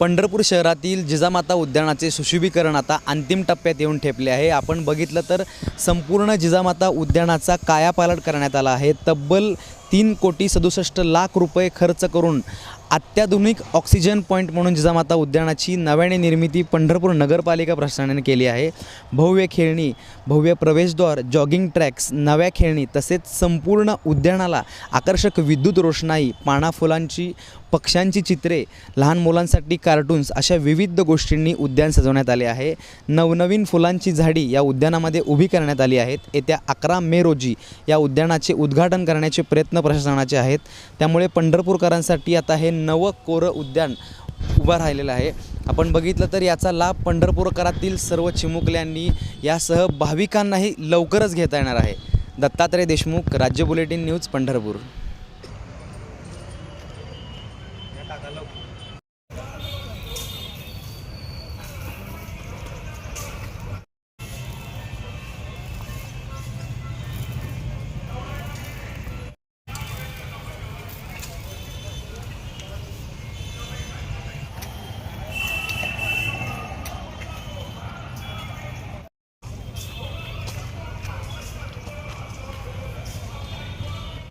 पंढरपूर शहरातील जिजामाता उद्यानाचे सुशोभीकरण आता अंतिम टप्प्यात येऊन ठेपले आहे. आपण बघितलं तर संपूर्ण जिजामाता उद्यानाचा कायापालट करण्यात आला आहे. तब्बल तीन कोटी सदुसष्ट लाख रुपये खर्च करून अत्याधुनिक ऑक्सिजन पॉईंट म्हणून जिजामाता उद्यानाची नव्याने निर्मिती पंढरपूर नगरपालिका प्रशासनाने केली आहे. भव्य खेळणी भव्य प्रवेशद्वार जॉगिंग ट्रॅक्स नव्या खेळणी तसेच संपूर्ण उद्यानाला आकर्षक विद्युत रोषणाई पाना फुलांची पक्ष्यांची चित्रे लहान मुलांसाठी कार्टून्स अशा विविध गोष्टींनी उद्यान सजवण्यात आले आहे. नवनवीन फुलांची झाडी या उद्यानामध्ये उभी करण्यात आली आहेत. येत्या अकरा मे रोजी या उद्यानाचे उद्घाटन करण्याचे प्रयत्न प्रयत्न प्रशासनाचे आहेत. त्यामुळे पंढरपूरकरांसाठी आता हे नवं कोरं उद्यान उभं राहिलेलं आहे. आपण बघितलं तर याचा लाभ पंढरपूरकरातील सर्व चिमुकल्यांनी यासह भाविकांनाही लवकरच घेता येणार आहे. दत्तात्रय देशमुख राज्य बुलेटिन न्यूज पंढरपूर.